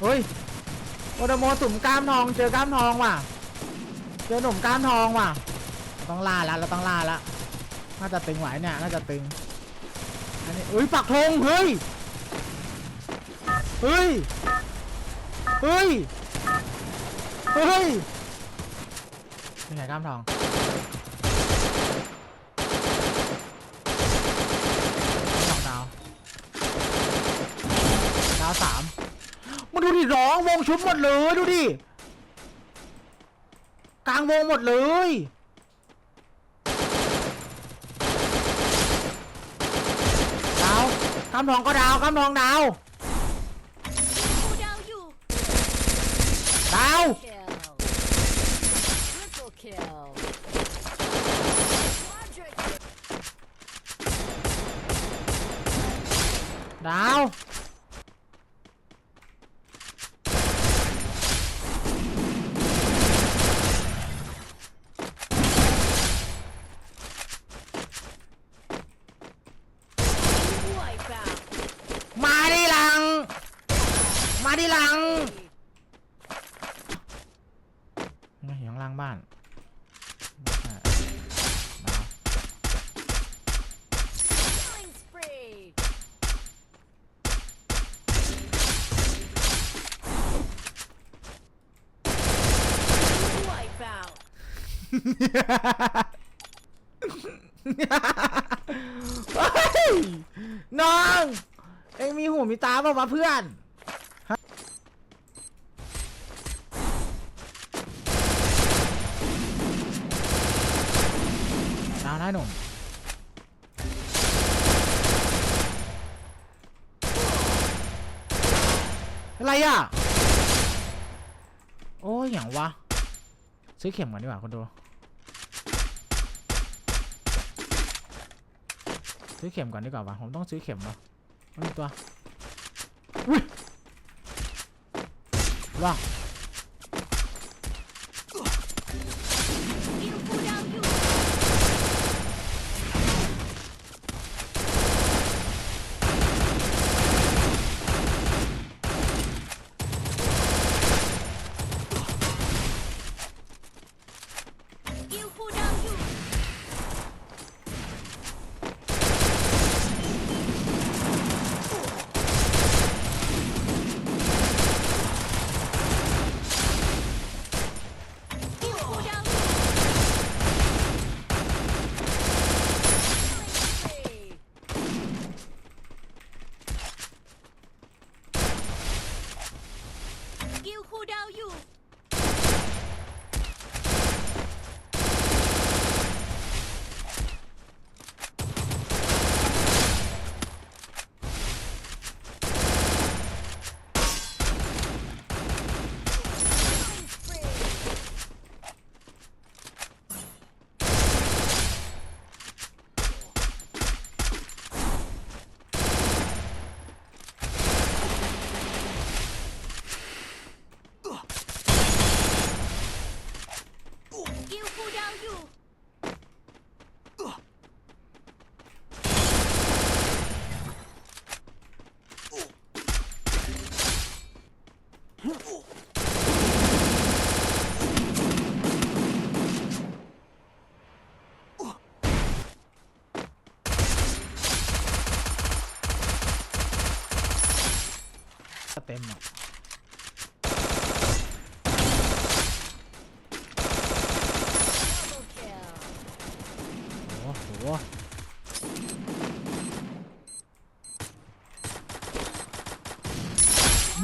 เฮ้ยโอโดโมสุ่มกล้ามทองเจอกล้ามทองว่ะ เจอหนุ่มกล้ามทองว่ะ ต้องล่าล้วเราต้องล่าล้วน่าจะตึงไหวเนี่ยน่าจะตึง อันนี้เฮ้ยปักธงเฮ้ย เฮ้ย เฮ้ย เฮ้ยเป็นไงกล้ามทองสองดาวดาวสาม ดูดิร้องวงชุบหมดเลยดูดิกลางวงหมดเลยดาวกำทองก็ดาวกำทองดาว Who down you? ดาวดาว Wipe out. มาดิหลัง มาดิหลังนี่อยู่ข้างล่างบ้านน้อง เอ็งมีหูมีตาเปล่าวะเพื่อนฮะ้หนุ่มอะไรอะโอ้ยอย่างวะซื้อเข็มก่อนดีกว่าคนดู ซื้อเข็มก่อนดีกว่าวะ ผมต้องซื้อเข็มวะมันมีตัว อุ้ยว่าง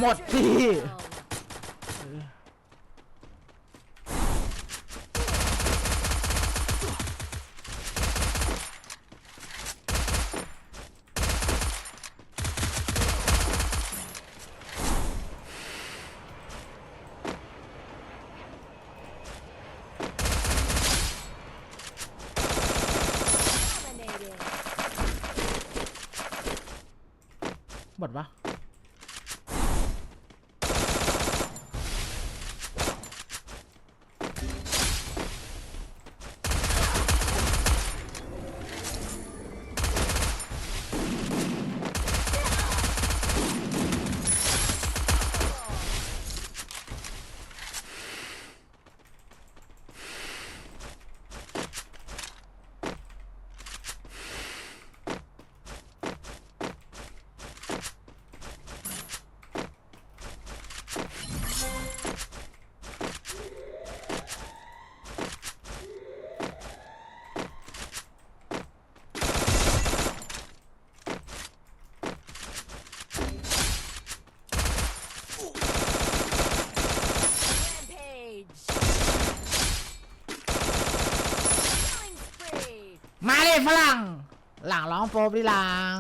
มดสิหมดปะ มาเลยฝรั่ง หลังร้องโป๊บดิหลัง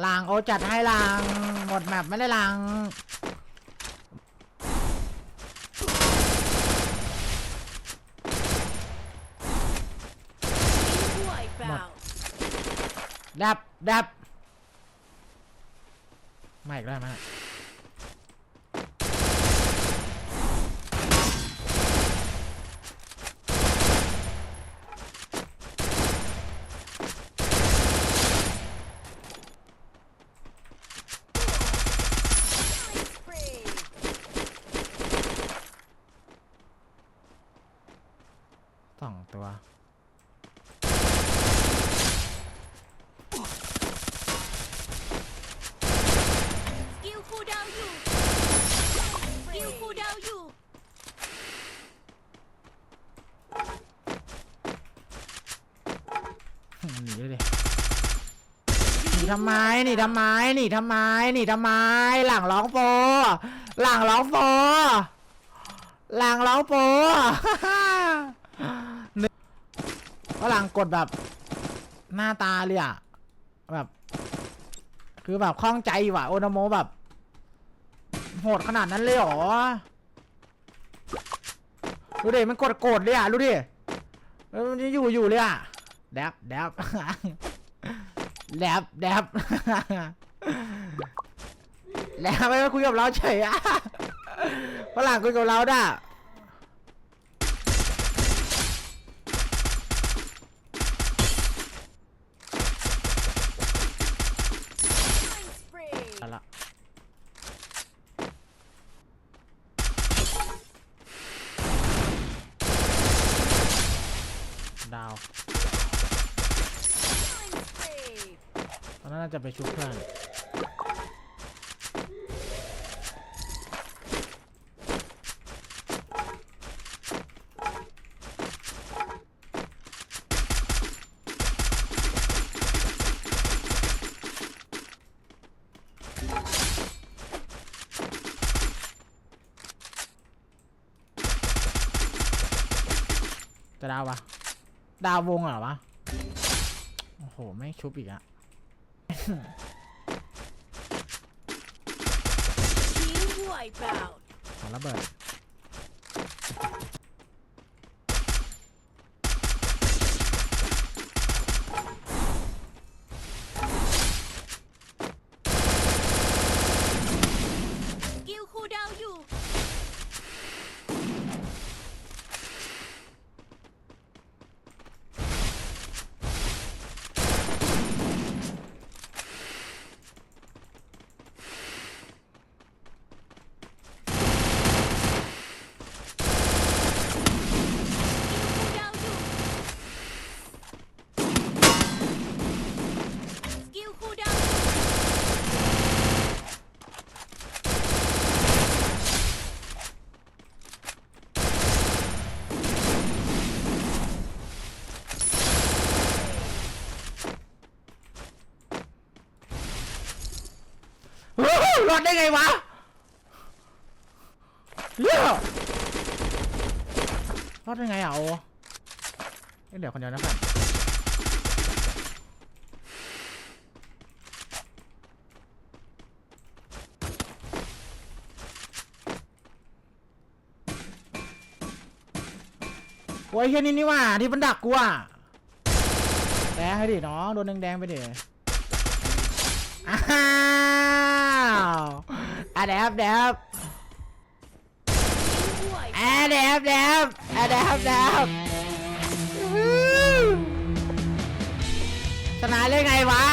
หลังโอจัดให้หลัง หมดแมปไม่ได้หลัง Wipeout. ดับดับไม่อีกได้ไหม Killing spree. สองตัว Skill cooldown อยู่ Skill cooldown อยู่ หนีเลยดิห นีทำไมหนีทำไมหนีทำไมหนีทำไม หลังร้องโปหลังร้องโปหลังร้องโปหนึ่งก็หลังกดแบบ หน้าตาเลยอะแบบ คือแบบคล่องใจว่ะ โอนาโมแบบ โหดขนาดนั้นเลยเหรอดูดิมันกดโกรธเลยอะดูดิมันอยู่อยู่เลยอะแดบแดบ แดบแดบแล้วไม่มาคุยกับเราเฉยอะฝรั่งคุยกับเราด่ะ Killing spree. เอาละดาว Killing spree. ตอนนั้นน่า จะไปชุบเพื่อนจะดาวปะดาววงเหรอวะ โอ้โห ไม่ชุบอีกอะ Team wipe out. ขอระเบิด Skill cooldown อยู่ Skill cooldown อยู่ Skill cooldown อยู่ เฮ้ย รอดได้ไงวะเหี้ยรอดได้ไงอะโอ้ยเดี๋ยวคนเดียวนะเพื่อนโอ้ยเฮียนี่นี่ว่าที่มันดักกูอะแดงให้ดิน้องโดนแดงๆไปดิอ้า วอะแดบแดบ Team wipe อะแดบแดบอะแดบแดบชนะได้ไงวะ